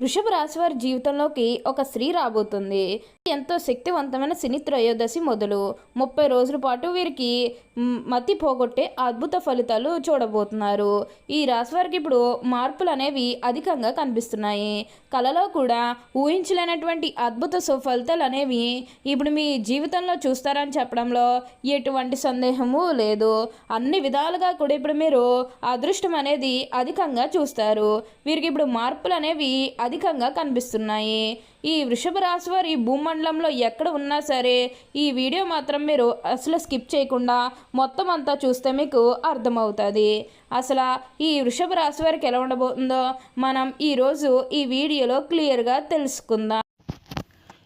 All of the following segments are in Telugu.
వృషభ రాశి వారి జీవితంలోకి ఒక స్త్రీ రాబోతుంది. ఎంతో శక్తివంతమైన శని త్రయోదశి మొదలు. ముప్పై రోజుల పాటు వీరికి మతి పోగొట్టే అద్భుత ఫలితాలు చూడబోతున్నారు. ఈ రాశి వారికి ఇప్పుడు మార్పులు అనేవి అధికంగా కనిపిస్తున్నాయి. కళలో కూడా ఊహించలేనటువంటి అద్భుత సుఫలితాలు అనేవి ఇప్పుడు మీ జీవితంలో చూస్తారని చెప్పడంలో ఎటువంటి సందేహము లేదు. అన్ని విధాలుగా కూడా ఇప్పుడు మీరు అదృష్టం అనేది అధికంగా చూస్తారు. వీరికి ఇప్పుడు మార్పులు అనేవి అధికంగా కనిపిస్తున్నాయి. ఈ వృషభ రాశి వారి భూమండలంలో ఎక్కడ ఉన్నా సరే ఈ వీడియో మాత్రం మీరు అసలు స్కిప్ చేయకుండా మొత్తం అంతా చూస్తే మీకు అర్థమవుతుంది. అసలు ఈ వృషభ రాశి వారికి ఎలా ఉండబోతుందో మనం ఈరోజు ఈ వీడియోలో క్లియర్గా తెలుసుకుందాం.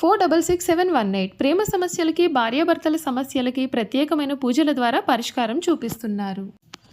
four double six seven one eight ప్రేమ సమస్యలకి భార్యాభర్తల సమస్యలకి ప్రత్యేకమైన పూజల ద్వారా పరిష్కారం చూపిస్తున్నారు.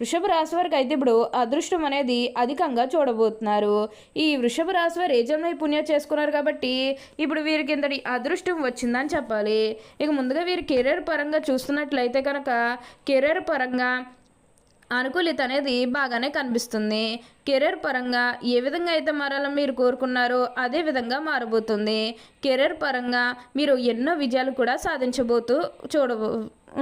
వృషభ రాశి వారికి అయితే ఇప్పుడు అదృష్టం అనేది అధికంగా చూడబోతున్నారు. ఈ వృషభ రాశి వారు ఏ పుణ్యం చేసుకున్నారు కాబట్టి ఇప్పుడు వీరికి ఇంతటి అదృష్టం వచ్చిందని చెప్పాలి. ఇక ముందుగా వీరి కెరీర్ పరంగా చూస్తున్నట్లయితే కనుక కెరీర్ పరంగా అనుకూలిత అనేది బాగానే కనిపిస్తుంది. కెరీర్ పరంగా ఏ విధంగా అయితే మారాలని మీరు కోరుకున్నారో అదే విధంగా మారబోతుంది. కెరీర్ పరంగా మీరు ఎన్నో విజయాలు కూడా సాధించబోతూ చూడ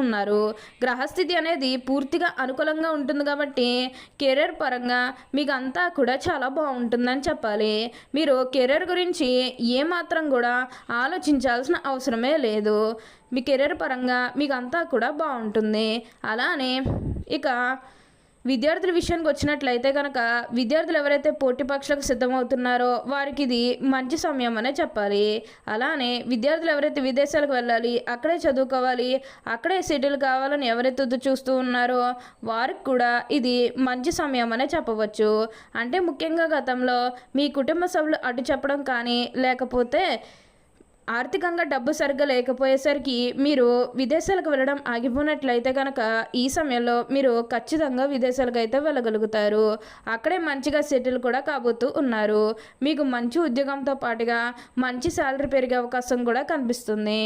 ఉన్నారు. గ్రహస్థితి అనేది పూర్తిగా అనుకూలంగా ఉంటుంది కాబట్టి కెరీర్ పరంగా మీకు అంతా కూడా చాలా బాగుంటుందని చెప్పాలి. మీరు కెరీర్ గురించి ఏమాత్రం కూడా ఆలోచించాల్సిన అవసరమే లేదు. మీ కెరీర్ పరంగా మీకు అంతా కూడా బాగుంటుంది. అలానే ఇక విద్యార్థుల విషయానికి వచ్చినట్లయితే కనుక విద్యార్థులు ఎవరైతే పోటీ పరీక్షలకు సిద్ధమవుతున్నారో వారికి ఇది మంచి సమయం అనే చెప్పాలి. అలానే విద్యార్థులు ఎవరైతే విదేశాలకు వెళ్ళాలి అక్కడే చదువుకోవాలి అక్కడే సెటిల్ కావాలని ఎవరైతే చూస్తూ ఉన్నారో వారికి కూడా ఇది మంచి సమయం అనే చెప్పవచ్చు. అంటే ముఖ్యంగా గతంలో మీ కుటుంబ సభ్యులు అటు చెప్పడం కానీ లేకపోతే ఆర్థికంగా డబ్బు సరిగ్గా లేకపోయేసరికి మీరు విదేశాలకు వెళ్ళడం ఆగిపోయినట్లయితే కనుక ఈ సమయంలో మీరు ఖచ్చితంగా విదేశాలకు అయితే వెళ్ళగలుగుతారు. అక్కడే మంచిగా సెటిల్ కూడా కాబోతూ ఉన్నారు. మీకు మంచి ఉద్యోగంతో పాటుగా మంచి శాలరీ పెరిగే అవకాశం కూడా కనిపిస్తుంది.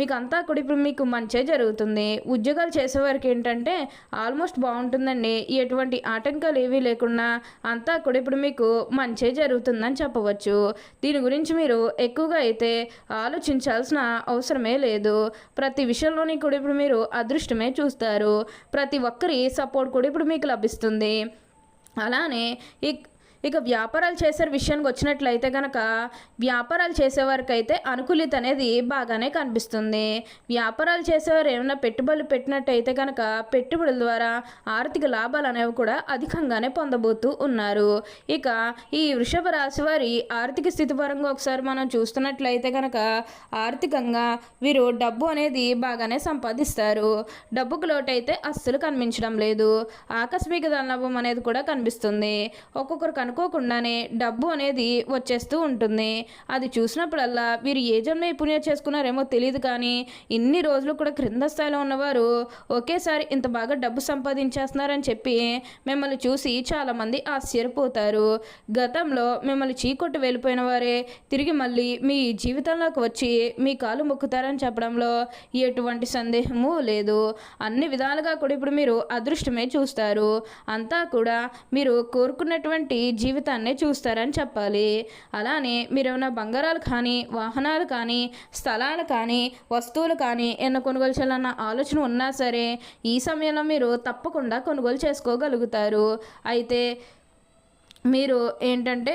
మీకు అంతా కూడా ఇప్పుడు మీకు మంచే జరుగుతుంది. ఉద్యోగాలు చేసేవారికి ఏంటంటే ఆల్మోస్ట్ బాగుంటుందండి. ఎటువంటి ఆటంకాలు ఏవీ లేకుండా అంతా కూడా ఇప్పుడు మీకు మంచే జరుగుతుందని చెప్పవచ్చు. దీని గురించి మీరు ఎక్కువగా అయితే ఆలోచించాల్సిన అవసరమే లేదు. ప్రతి విషయంలోని కూడా ఇప్పుడు మీరు అదృష్టమే చూస్తారు. ప్రతి ఒక్కరి సపోర్ట్ కూడా ఇప్పుడు మీకు లభిస్తుంది. అలానే ఇక్ ఇక వ్యాపారాలు చేసే విషయానికి వచ్చినట్లయితే కనుక వ్యాపారాలు చేసేవారికి అయితే అనుకూలిత అనేది బాగానే కనిపిస్తుంది. వ్యాపారాలు చేసేవారు ఏమైనా పెట్టుబడులు పెట్టినట్టయితే కనుక పెట్టుబడుల ద్వారా ఆర్థిక లాభాలు అనేవి కూడా అధికంగానే పొందబోతూ ఉన్నారు. ఇక ఈ వృషభ రాశి వారి ఆర్థిక స్థితి పరంగా ఒకసారి మనం చూస్తున్నట్లయితే కనుక ఆర్థికంగా వీరు డబ్బు అనేది బాగానే సంపాదిస్తారు. డబ్బుకు లోటైతే అస్సలు కనిపించడం లేదు. ఆకస్మిక ధనలాభం అనేది కూడా కనిపిస్తుంది. ఒక్కొక్కరు కను అనుకోకుండానే డబ్బు అనేది వచ్చేస్తూ ఉంటుంది. అది చూసినప్పుడల్లా వీరు ఏ జన్మ పుణ్యం చేసుకున్నారేమో తెలియదు కానీ ఇన్ని రోజులు కూడా క్రింద స్థాయిలో ఉన్నవారు ఒకేసారి ఇంత బాగా డబ్బు సంపాదించేస్తున్నారని చెప్పి మిమ్మల్ని చూసి చాలామంది ఆశ్చర్యపోతారు. గతంలో మిమ్మల్ని చీకొట్టు వెళ్ళిపోయిన వారే తిరిగి మళ్ళీ మీ జీవితంలోకి వచ్చి మీ కాలు మొక్కుతారని చెప్పడంలో ఎటువంటి సందేహము లేదు. అన్ని విధాలుగా కూడా ఇప్పుడు మీరు అదృష్టమే చూస్తారు. అంతా కూడా మీరు కోరుకున్నటువంటి జీవితాన్నే చూస్తారని చెప్పాలి. అలానే మీరు ఏమైనా బంగారాలు కానీ వాహనాలు కానీ స్థలాలు కానీ వస్తువులు కానీ ఏమైనా కొనుగోలు చేయాలన్న ఆలోచన ఉన్నా సరే ఈ సమయంలో మీరు తప్పకుండా కొనుగోలు చేసుకోగలుగుతారు. అయితే మీరు ఏంటంటే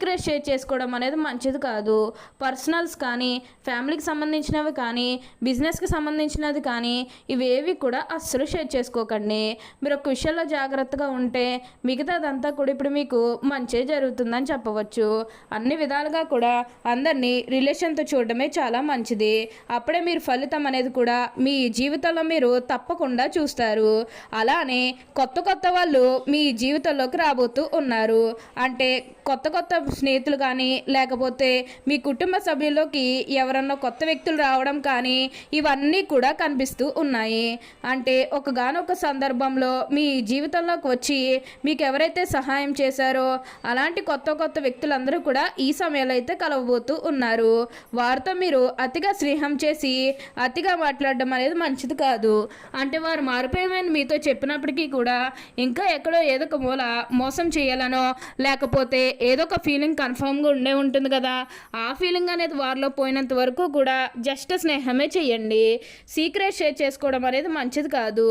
సీక్రెట్ షేర్ చేసుకోవడం అనేది మంచిది కాదు. పర్సనల్స్ కానీ ఫ్యామిలీకి సంబంధించినవి కానీ బిజినెస్కి సంబంధించినది కానీ ఇవేవి కూడా అస్సలు షేర్ చేసుకోకండి. మీరు ఒక విషయంలో జాగ్రత్తగా ఉంటే మిగతాదంతా కూడా ఇప్పుడు మీకు మంచే జరుగుతుందని చెప్పవచ్చు. అన్ని విధాలుగా కూడా అందరినీ రిలేషన్తో చూడడమే చాలా మంచిది. అప్పుడే మీరు ఫలితం అనేది కూడా మీ జీవితంలో మీరు తప్పకుండా చూస్తారు. అలానే కొత్త కొత్త వాళ్ళు మీ జీవితంలోకి రాబోతూ ఉన్నారు. అంటే కొత్త కొత్త స్నేహితులు కానీ లేకపోతే మీ కుటుంబ సభ్యుల్లోకి ఎవరన్నా కొత్త వ్యక్తులు రావడం కానీ ఇవన్నీ కూడా కనిపిస్తూ ఉన్నాయి. అంటే ఒకగానొక సందర్భంలో మీ జీవితంలోకి వచ్చి మీకు ఎవరైతే సహాయం చేశారో అలాంటి కొత్త కొత్త వ్యక్తులందరూ కూడా ఈ సమయంలో అయితే కలవబోతూ ఉన్నారు. వారితో మీరు అతిగా స్నేహం చేసి అతిగా మాట్లాడడం అనేది మంచిది కాదు. అంటే వారు మారిపోయామని మీతో చెప్పినప్పటికీ కూడా ఇంకా ఎక్కడో ఏదో ఒక మూల మోసం చేయాలనో లేకపోతే ఏదో ఒక ఫీలింగ్ కన్ఫామ్గా ఉండే ఉంటుంది కదా. ఆ ఫీలింగ్ అనేది వారిలో పోయినంత వరకు కూడా జస్ట్ స్నేహమే చేయండి. సీక్రెట్ షేర్ చేసుకోవడం అనేది మంచిది కాదు.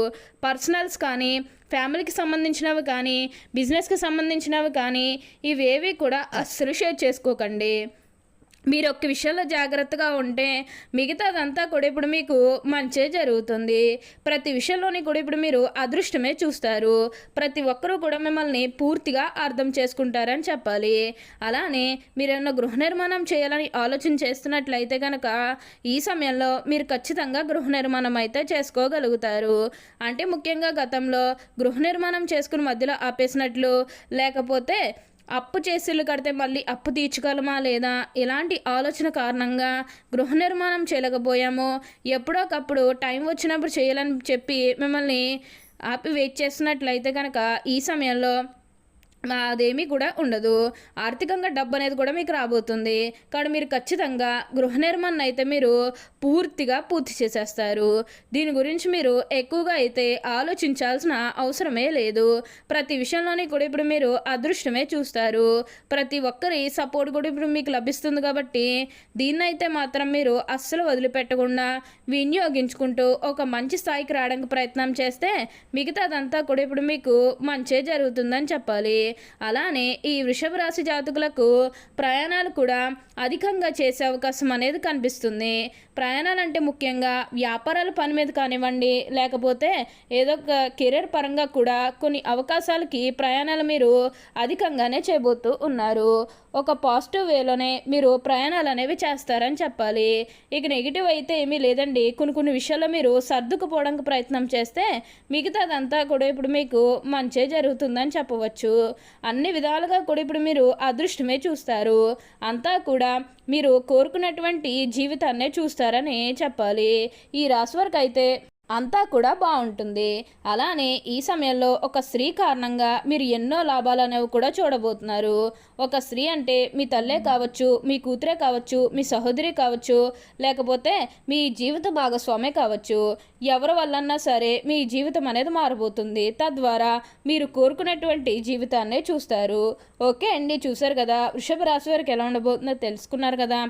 పర్సనల్స్ కానీ ఫ్యామిలీకి సంబంధించినవి కానీ బిజినెస్కి సంబంధించినవి కానీ ఇవేవి కూడా అస్సలు షేర్ చేసుకోకండి. మీరు ఒక్క విషయంలో జాగ్రత్తగా ఉంటే మిగతాదంతా కూడా ఇప్పుడు మీకు మంచే జరుగుతుంది. ప్రతి విషయంలోని కూడా ఇప్పుడు మీరు అదృష్టమే చూస్తారు. ప్రతి ఒక్కరూ కూడా మిమ్మల్ని పూర్తిగా అర్థం చేసుకుంటారని చెప్పాలి. అలానే మీరు ఏమన్నా గృహ నిర్మాణం చేయాలని ఆలోచన చేస్తున్నట్లయితే కనుక ఈ సమయంలో మీరు ఖచ్చితంగా గృహ నిర్మాణం అయితే చేసుకోగలుగుతారు. అంటే ముఖ్యంగా గతంలో గృహ నిర్మాణం చేసుకుని మధ్యలో ఆపేసినట్లు లేకపోతే అప్పు చేసిల్లు కడితే మళ్ళీ అప్పు తీర్చగలమా లేదా? ఇలాంటి ఆలోచన కారణంగా గృహ నిర్మాణం చేయలేకపోయాము? ఎప్పుడోకప్పుడు టైం వచ్చినప్పుడు చేయాలని చెప్పి మిమ్మల్ని ఆపి వెయిట్ చేస్తున్నట్లయితే కనుక ఈ సమయంలో అదేమీ కూడా ఉండదు. ఆర్థికంగా డబ్బు అనేది కూడా మీకు రాబోతుంది. కానీ మీరు ఖచ్చితంగా గృహ నిర్మాణం అయితే మీరు పూర్తిగా పూర్తి చేసేస్తారు. దీని గురించి మీరు ఎక్కువగా అయితే ఆలోచించాల్సిన అవసరమే లేదు. ప్రతి విషయంలోని కూడా ఇప్పుడు మీరు అదృష్టమే చూస్తారు. ప్రతి ఒక్కరి సపోర్ట్ కూడా ఇప్పుడు మీకు లభిస్తుంది కాబట్టి దీన్నైతే మాత్రం మీరు అస్సలు వదిలిపెట్టకుండా వినియోగించుకుంటూ ఒక మంచి స్థాయికి రావడానికి ప్రయత్నం చేస్తే మిగతాదంతా కూడా ఇప్పుడు మీకు మంచే జరుగుతుందని చెప్పాలి. అలానే ఈ వృషభ రాశి జాతకులకు ప్రయాణాలు కూడా అధికంగా చేసే అవకాశం అనేది కనిపిస్తుంది. ప్రయాణాలు అంటే ముఖ్యంగా వ్యాపారాల పని మీద కానివ్వండి లేకపోతే ఏదో ఒక కెరీర్ పరంగా కూడా కొన్ని అవకాశాలకి ప్రయాణాలు మీరు అధికంగానే చేయబోతూ ఉన్నారు. ఒక పాజిటివ్ వేలోనే మీరు ప్రయాణాలు అనేవి చేస్తారని చెప్పాలి. ఇక నెగిటివ్ అయితే ఏమీ లేదండి. కొన్ని కొన్ని విషయాల్లో మీరు సర్దుకుపోవడానికి ప్రయత్నం చేస్తే మిగతాదంతా కూడా ఇప్పుడు మీకు మంచే జరుగుతుందని చెప్పవచ్చు. అన్ని విధాలుగా కూడా ఇప్పుడు మీరు అదృష్టమే చూస్తారు. అంతా కూడా మీరు కోరుకున్నటువంటి జీవితాన్నే చూస్తారని చెప్పాలి. ఈ రాశి వరకు అయితే అంతా కూడా బాగుంటుంది. అలానే ఈ సమయంలో ఒక స్త్రీ కారణంగా మీరు ఎన్నో లాభాలు అనేవి కూడా చూడబోతున్నారు. ఒక స్త్రీ అంటే మీ తల్లే కావచ్చు మీ కూతురే కావచ్చు మీ సహోదరి కావచ్చు లేకపోతే మీ జీవిత భాగస్వామే కావచ్చు. ఎవరి వల్లన్నా సరే మీ జీవితం అనేది మారబోతుంది. తద్వారా మీరు కోరుకునేటువంటి జీవితాన్నే చూస్తారు. ఓకే అండి చూసారు కదా? వృషభ రాశి వారికి ఎలా ఉండబోతుందో తెలుసుకున్నారు కదా?